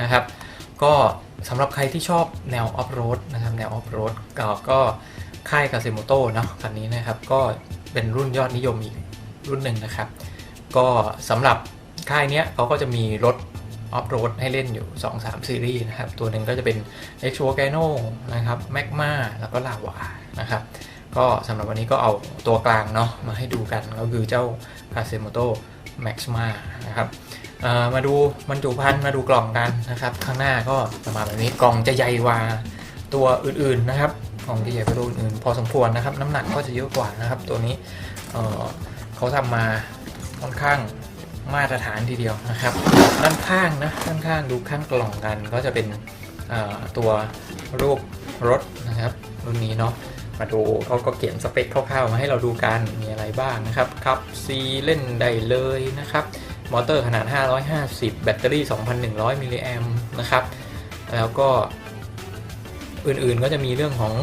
นะครับ ก็สำหรับใครที่ชอบแนวออฟโรดนะครับแนวออฟโรดก็ค่ายกาเซโมโตเนาะคันนี้นะครับ ก็เป็นรุ่นยอดนิยมอีกรุ่นหนึ่งนะครับ ก็สำหรับค่ายเนี้ยเขาก็จะมีรถออฟโรดให้เล่นอยู่ 2-3 ซีรีส์นะครับ ตัวหนึ่งก็จะเป็น e x t r o g a n o นะครับ Magma แล้วก็ลาวานะครับ ก็สำหรับวันนี้ก็เอาตัวกลางเนาะมาให้ดูกันก็คือเจ้า c a s e m o t o Maxima นะครับ มาดูบรรจุภัณฑ์มาดูกล่องกันนะครับ ข้างหน้าก็ประมาณแบบนี้กล่องจะใหญ่กว่าตัวอื่นๆนะครับกล่องจะใหญ่กว่าตัวอื่นพอสมควรนะครับ น้ำหนักก็จะเยอะกว่านะครับ ตัวนี้เเขาทำมาค่อนข้างมาตรฐานทีเดียวนะครับ ด้านข้างนะด้านข้างดูข้างกล่องกันก็จะเป็นตัวรูปรถนะครับรุ่นนี้เนาะมาดูเขาก็เขียนสเปคคร่าวๆมาให้เราดูกันมีอะไรบ้างนะครับครับ C เล่นได้เลยนะครับ มอเตอร์ขนาด 550 แบตเตอรี่ 2,100 มิลลิแอมนะครับ แล้วก็อื่นๆก็จะมีเรื่องของ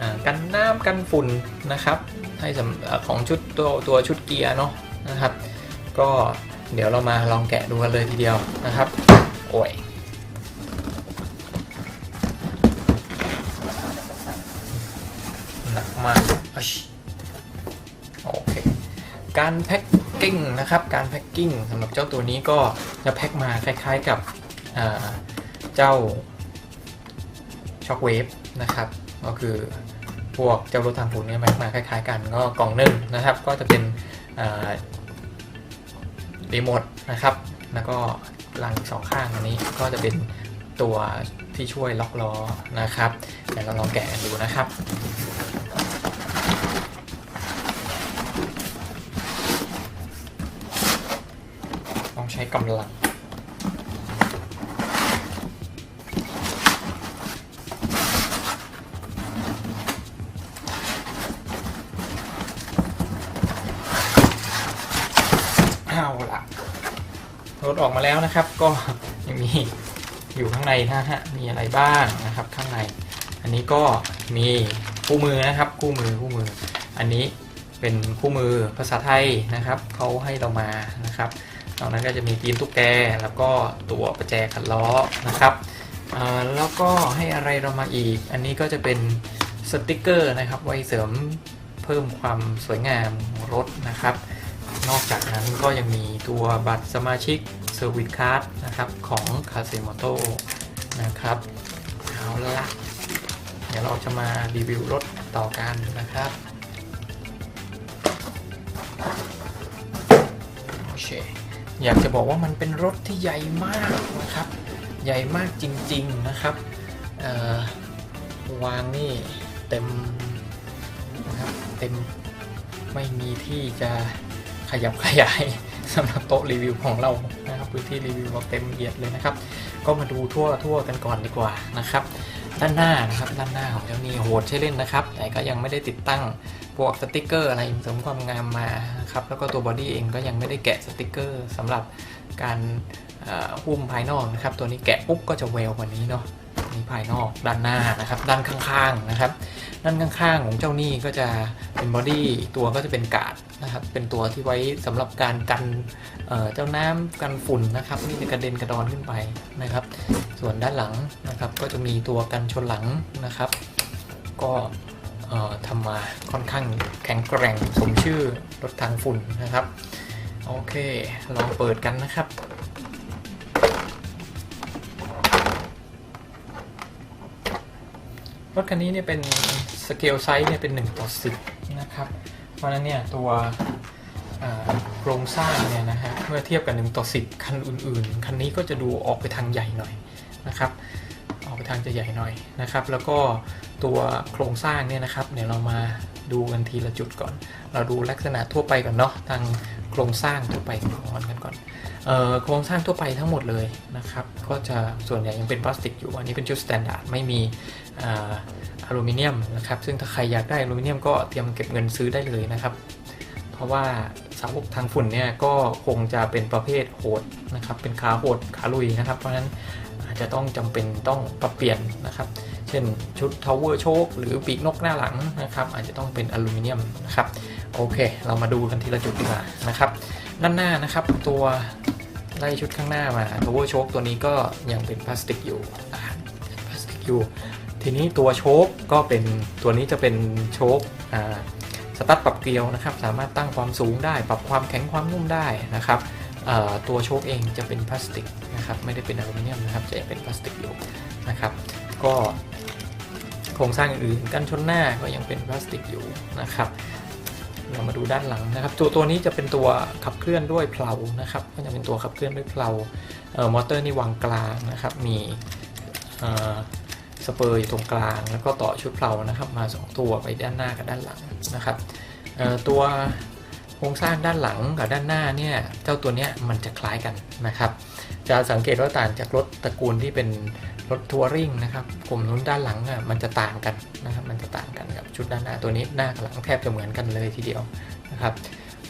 อกันน้ำกันฝุ่นนะครับ ให้สำของชุดตัวตัวชุดเกียร์เนาะนะครับ ก็เดี๋ยวเรามาลองแกะดูกันเลยทีเดียวนะครับ โอ้ยหนักมากโอเค การแพ็ค กิ้งนะครับการแพ็คกิ้งสำหรับเจ้าตัวนี้ก็จะแพ็คมาคล้ายๆกับเจ้าช็อคเวฟนะครับก็คือพวกเจ้ารถทางฝุ่นเนี่ยแพ็คมาคล้ายๆ กันก็กล่องหนึ่งนะครับ ก็จะเป็นรีโมทนะครับ แล้วก็ลังสองข้างอันนี้ก็จะเป็นตัวที่ช่วยล็อกล้อนะครับเดี๋ยวเราลองแกะกันดูนะครับ ต้องใช้ กำลัง เอาละรถออกมาแล้วนะครับ ก็ยังมีอยู่ข้างในนะฮะ มีอะไรบ้างนะครับข้างใน อันนี้ก็มีคู่มือนะครับ คู่มือคู่มือ อันนี้เป็นคู่มือภาษาไทยนะครับเขาให้เรามานะครับ นอกนั้นก็จะมีตีนตุ๊กแกแล้วก็ตัวประแจขันล้อนะครับแล้วก็ให้อะไรเรามาอีก อันนี้ก็จะเป็นสติกเกอร์นะครับไว้เสริมเพิ่มความสวยงามรถนะครับ นอกจากนั้นก็ยังมีตัวบัตรสมาชิกเซอร์วิสคาร์ดนะครับของคาเซโมโตนะครับเอาละเดี๋ยวเราจะมารีวิวรถต่อกันนะครับโอเค อยากจะบอกว่ามันเป็นรถที่ใหญ่มากนะครับ ใหญ่มากจริงๆนะครับวางนี่เต็มนะครับเต็มไม่มีที่จะขยับขยายสำหรับโต๊ะรีวิวของเรานะครับพื้นที่รีวิวเราเต็มเอียดเลยนะครับ ก็มาดูทั่วทั่วกันก่อนดีกว่านะครับ ด้านหน้านะครับด้านหน้าของเจ้านี้โหดใช้เล่นนะครับ แต่ก็ยังไม่ได้ติดตั้ง พวกสติกเกอร์อะไรเสริมความงามมาครับแล้วก็ตัวบอดี้เองก็ยังไม่ได้แกะสติกเกอร์สำหรับการหุ้มภายนอกนะครับ ตัวนี้แกะปุ๊บก็จะเวลกว่านี้เนาะนี่ภายนอกด้านหน้านะครับ ด้านข้างๆนะครับด้านข้างๆของเจ้านี่ก็จะเป็นบอดี้ตัวก็จะเป็นกาดนะครับ เป็นตัวที่ไว้สำหรับการกันเเจ้าน้ำกันฝุ่นนะครับนี่จะกระเด็นกระดอนขึ้นไปนะครับ ส่วนด้านหลังนะครับ ก็จะมีตัวกันชนหลังนะครับ ก็ ทำมาค่อนข้างแข็งแกร่งสมชื่อรถทางฝุ่นนะครับ โอเคลองเปิดกันนะครับรถคันนี้เนี่ยเป็นสเกลไซส์เนี่ยเป็น1ต่อ10นะครับ เพราะฉะนั้นเนี่ยตัวโครงสร้างเนี่ยนะฮะเมื่อเทียบกับ1ต่อ10 คันอื่นๆ คันนี้ก็จะดูออกไปทางใหญ่หน่อยนะครับ ออกไปทางจะใหญ่หน่อยนะครับ แล้วก็ ตัวโครงสร้างเนี่ยนะครับ เดี๋ยวเรามาดูกันทีละจุดก่อน เราดูลักษณะทั่วไปก่อนเนาะทางโครงสร้างทั่วไปของมันกันก่อนเอ่อโครงสร้างทั่วไปทั้งหมดเลยนะครับ ก็จะส่วนใหญ่ยังเป็นพลาสติกอยู่ อันนี้เป็นชุดสแตนดาร์ดไม่มีอลูมิเนียมนะครับ ซึ่งถ้าใครอยากได้อลูมิเนียมก็เตรียมเก็บเงินซื้อได้เลยนะครับ เพราะว่าสาวกทางฝุ่นเนี่ยก็คงจะเป็นประเภทโหดนะครับ เป็นขาโหดขาลุยนะครับ เพราะฉะนั้นอาจจะต้องจำเป็นต้องปรับเปลี่ยนนะครับ เช่นชุด Tower Choke หรือปีกนกหน้าหลังนะครับ อาจจะต้องเป็นอลูมิเนียมนะครับ โอเค เรามาดูกันทีละจุดดีกว่านะครับ ด้านหน้านะครับตัวไล่ชุดข้างหน้ามาตัวโชคตัวนี้ก็ยังเป็นพลาสติกอยู่พลาสติกอยู่ ทีนี้ตัวโชคก็เป็นตัวนี้จะเป็นโชคสตั๊ดปรับเกลียวนะครับ สามารถตั้งความสูงได้ ปรับความแข็งความนุ่มได้นะครับตัวโชคเองจะเป็นพลาสติกนะครับ ไม่ได้เป็นอลูมิเนียมนะครับ จะเป็นพลาสติกอยู่นะครับ ก็ ครงสร้างอื่นๆกันชนหน้าก็ยังเป็นพลาสติกอยู่นะครับเรามาดูด้านหลังนะครับ ตัวตัวนี้จะเป็นตัวขับเคลื่อนด้วยเพลานะครับ ก็จะเป็นตัวขับเคลื่อนด้วยเพลาเอ่อมอเตอร์นี่วางกลางนะครับ มีเอ่อสเปอร์อยู่ตรงกลาง แล้วก็ต่อชุดเพลานะครับ มา 2 ตัวไปด้านหน้ากับด้านหลังนะครับเอ่อตัวโครงสร้างด้านหลังกับด้านหน้าเนี่ยเจ้าตัวเนี้ยมันจะคล้ายกันนะครับ จะสังเกตว่าต่างจากรถตระกูลที่เป็น รถทัวริงนะครับกลุ่มนู้นด้านหลังอะมันจะต่างกันนะครับมันจะต่างกันกับชุดด้านหน้าตัวนี้หน้ากับหลังแทบจะเหมือนกันเลยทีเดียวนะครับ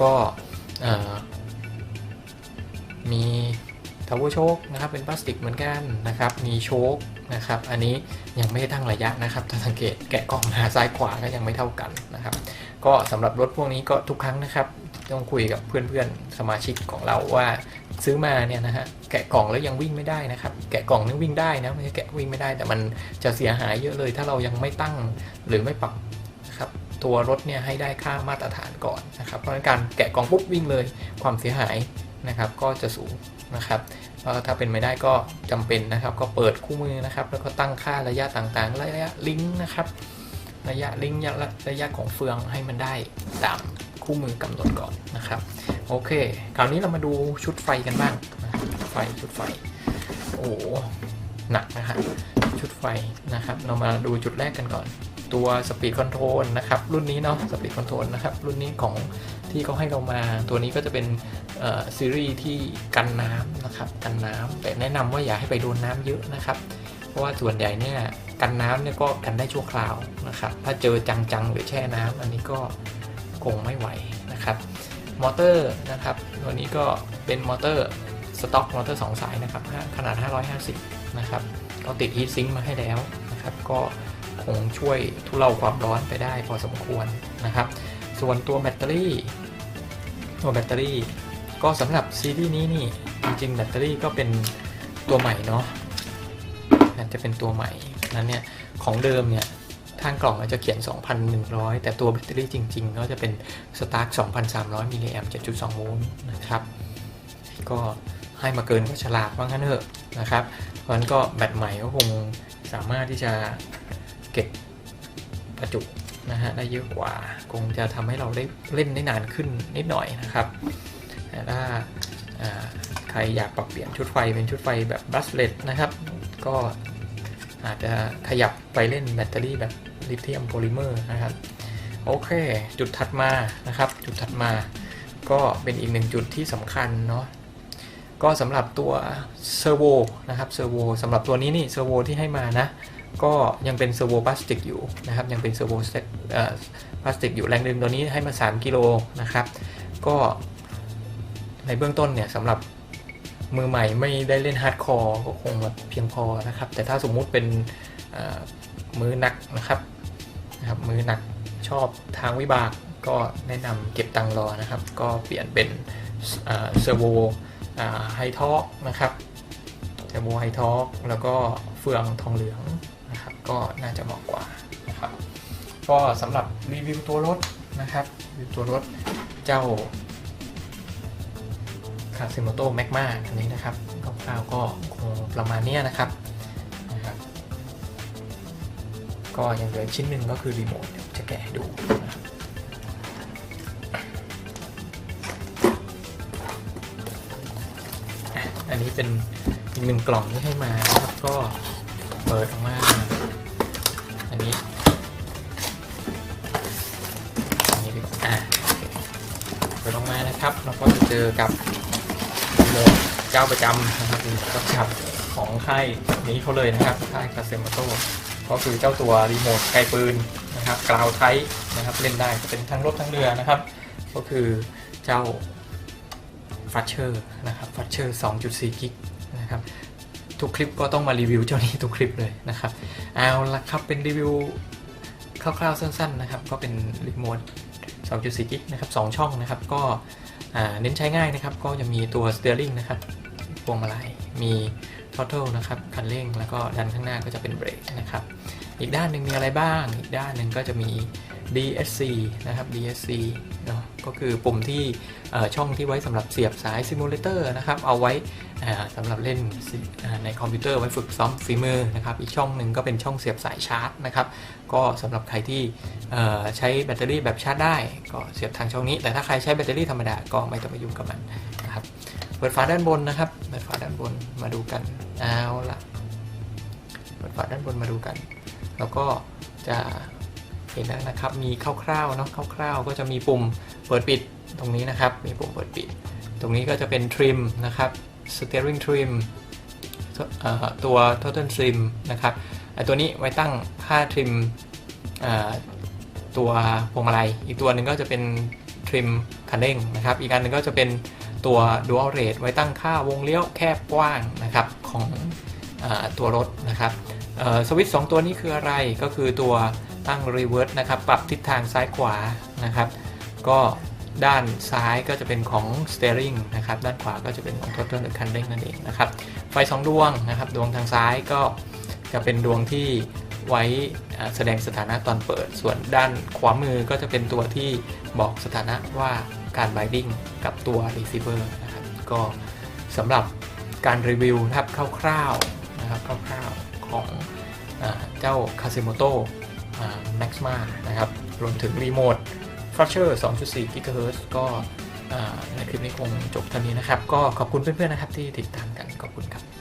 ก็มีทาวเวอร์โชคนะครับเป็นพลาสติกเหมือนกันนะครับ มีโชคนะครับ อันนี้ยังไม่ได้ตั้งระยะนะครับถ้าสังเกตแกะกล่องมาซ้ายขวาก็ยังไม่เท่ากันนะครับ ก็สำหรับรถพวกนี้ก็ทุกครั้งนะครับ ต้องคุยกับเพื่อนๆสมาชิกของเราว่า ซื้อมาเนี่ยนะฮะแกะกล่องแล้วยังวิ่งไม่ได้นะครับ แกะกล่องนี่วิ่งได้นะไม่ใช่แกะวิ่งไม่ได้ แต่มันจะเสียหายเยอะเลย ถ้าเรายังไม่ตั้งหรือไม่ปรับนะครับตัวรถเนี่ยให้ได้ค่ามาตรฐานก่อนนะครับ เพราะฉะนั้นการแกะกล่องปุ๊บวิ่งเลยความเสียหายนะครับ ก็จะสูงนะครับถ้าเป็นไม่ได้ก็จำเป็นนะครับ ก็เปิดคู่มือนะครับ แล้วก็ตั้งค่าระยะต่างๆ ระยะลิงก์นะครับระยะลิงก์ระยะระยะของเฟืองให้มันได้ตามคู่มือกำหนดก่อนนะครับ โอเค คราวนี้เรามาดูชุดไฟกันบ้างไฟชุดไฟ โอ้หนักนะฮะชุดไฟนะครับ เรามาดูจุดแรกกันก่อน ตัวสปีดคอนโทรลนะครับ รุ่นนี้เนาะสปีดคอนโทรลนะครับ รุ่นนี้ของที่เขาให้เรามา ตัวนี้ก็จะเป็นซีรีส์ที่กันน้ำนะครับกันน้ำแต่แนะนำว่าอย่าให้ไปโดนน้ำเยอะนะครับ เพราะว่าส่วนใหญ่เนี่ยกันน้ำเนี่ยก็กันได้ชั่วคราวนะครับ ถ้าเจอจังๆหรือแช่น้ำอันนี้ก็คงไม่ไหวนะครับ มอเตอร์นะครับตัวนี้ก็เป็นมอเตอร์สต็อกมอเตอร์ 2 สายนะครับขนาด 550 นะครับ ก็ติดฮีทซิงค์มาให้แล้วนะครับ ก็คงช่วยทุเลาความร้อนไปได้พอสมควรนะครับ ส่วนตัวแบตเตอรี่ ตัวแบตเตอรี่ ก็สำหรับซีรีส์นี้นี่ จริงๆแบตเตอรี่ก็เป็นตัวใหม่เนาะอาจจะเป็นตัวใหม่นั้นเนี่ยของเดิมเนี่ย ทางกล่องอาจจะเขียน 2,100 แต่ตัวแบตเตอรี่จริง ๆ ก็จะเป็นสตาร์ท2,300 มิลลิแอมป์7.2 โวลต์นะครับ ก็ให้มาเกินกว่าฉลากว่างั้นเถอะนะครับ เพราะฉะนั้นก็แบตใหม่ก็คงสามารถที่จะเก็บประจุนะฮะได้เยอะกว่า คงจะทำให้เราได้เล่นได้นานขึ้นนิดหน่อยนะครับแต่ถ้าอ่าใครอยากปรับเปลี่ยนชุดไฟเป็นชุดไฟแบบบัสเลตนะครับ ก็ อาจจะขยับไปเล่นแบตเตอรี่แบบลิเธียมโพลิเมอร์นะครับ โอเค จุดถัดมานะครับ จุดถัดมาก็เป็นอีกหนึ่งจุดที่สำคัญเนาะก็สำหรับตัวเซอร์โวนะครับเซอร์โวสำหรับตัวนี้นี่เซอร์โวที่ให้มานะก็ยังเป็นเซอร์โวพลาสติกอยู่นะครับยังเป็นเซอร์โวเซตพลาสติกอยู่แรงดึงตัวนี้ให้มา 3 กิโลนะครับ ก็ในเบื้องต้นเนี่ยสำหรับ มือใหม่ไม่ได้เล่นฮาร์ดคอร์ก็คงแบบเพียงพอนะครับ แต่ถ้าสมมุติเป็นมือหนักนะครับนะครับ มือหนักชอบทางวิบากก็แนะนำเก็บตังรอนะครับ ก็เปลี่ยนเป็นเซอร์โวไฮทอ k นะครับเซอร์โวไฮทอ k แล้วก็เฟืองทองเหลืองนะครับ ก็น่าจะเหมาะกว่านะครับ ก็สำหรับรีวิวตัวรถนะครับรีวิวตัวรถเจ้า คาซิโมโตแมกมาอันนี้นะครับคร่าวๆก็คงประมาณนี้นะครับนะครับก็ยังเหลือชิ้นหนึ่งก็คือรีโมทจะแกะให้ดูนะครับอันนี้เป็นอีกหนึ่งกล่องที่ให้มานะครับก็เปิดออกมาอันนี้อันนี้ดีกว่าเปิดออกมานะครับเราก็จะเจอกับ เจ้าประจำนะครับรีโมทประจำของค่ายนี้เขาเลยนะครับค่ายคาเซมโตก็คือเจ้าตัวรีโมทไกลปืนนะครับกราวไทนะครับเล่นได้เป็นทั้งรถทั้งเรือนะครับ ก็คือเจ้าฟัชเชอร์นะครับฟัชเชอร์2.4 กิกนะครับทุกคลิปก็ต้องมารีวิวเจ้านี้ทุกคลิปเลยนะครับเอาละครับเป็นรีวิวคร่าวๆสั้นๆนะครับก็เป็นรีโมท2.4 กิกนะครับ2ช่องนะครับก็ เน้นใช้ง่ายนะครับ ก็จะมีตัวสเตียริงนะครับพวงมาลัยมี throttle นะครับคันเร่งแล้วก็ดันข้างหน้าก็จะเป็นเบรกนะครับ อีกด้านหนึ่งมีอะไรบ้าง อีกด้านหนึ่งก็จะมี DSC นะครับ DSC เนาะก็คือปุ่มที่ช่องที่ไว้สำหรับเสียบสายซิมูเลเตอร์นะครับ เอาไว้ สำหรับเล่นในคอมพิวเตอร์ไว้ฝึกซ้อมฝีมือนะครับอีกช่องหนึ่งก็เป็นช่องเสียบสายชาร์จนะครับก็สำหรับใครที่ใช้แบตเตอรี่แบบชาร์จได้ ก็เสียบทางช่องนี้ แต่ถ้าใครใช้แบตเตอรี่ธรรมดาก็ไม่ต้องไปยุ่งกับมันนะครับเปิดฝาด้านบนนะครับเปิดฝาด้านบนมาดูกันเอาละเปิดฝาด้านบนมาดูกัน แล้วก็จะเห็นแล้วนะครับมีคร่าวๆเนาะคร่าวๆ ก็จะมีปุ่มเปิดปิดตรงนี้นะครับ มีปุ่มเปิดปิด ตรงนี้ก็จะเป็น trim นะครับ steering trim ตัว total trim นะครับไอตัวนี้ไว้ตั้งค่า trim ตัวพวงมาลัย อีกตัวหนึ่งก็จะเป็น trim คันเร่งนะครับ อีกอันหนึ่งก็จะเป็นตัว dual rate ไว้ตั้งค่าวงเลี้ยวแคบกว้างนะครับของอตัวรถนะครับสวิตช์สองตัวนี้คืออะไรก็คือตัวตั้ง reverse นะครับ ปรับทิศทางซ้ายขวานะครับ ก็ ด้านซ้ายก็จะเป็นของ steering นะครับด้านขวาก็จะเป็นของ throttle หรือคันเร่งนั่นเองนะครับไฟ 2 ดวงนะครับดวงทางซ้ายก็จะเป็นดวงที่ไว้แสดงสถานะตอนเปิด ส่วนด้านขวามือก็จะเป็นตัวที่บอกสถานะว่าการ binding กับตัว receiver นะครับก็สำหรับการรีวิวนะครับคร่าวๆนะครับคร่าวๆของอเจ้า Casimoto อ่า Maxima นะครับรวมถึงรีโมท f r a c t u r e 2.4 GHz ก็ในคลิปนี้คงจบเท่านี้นะครับ ก็ขอบคุณเพื่อนๆนะครับที่ติดตามกันขอบคุณครับ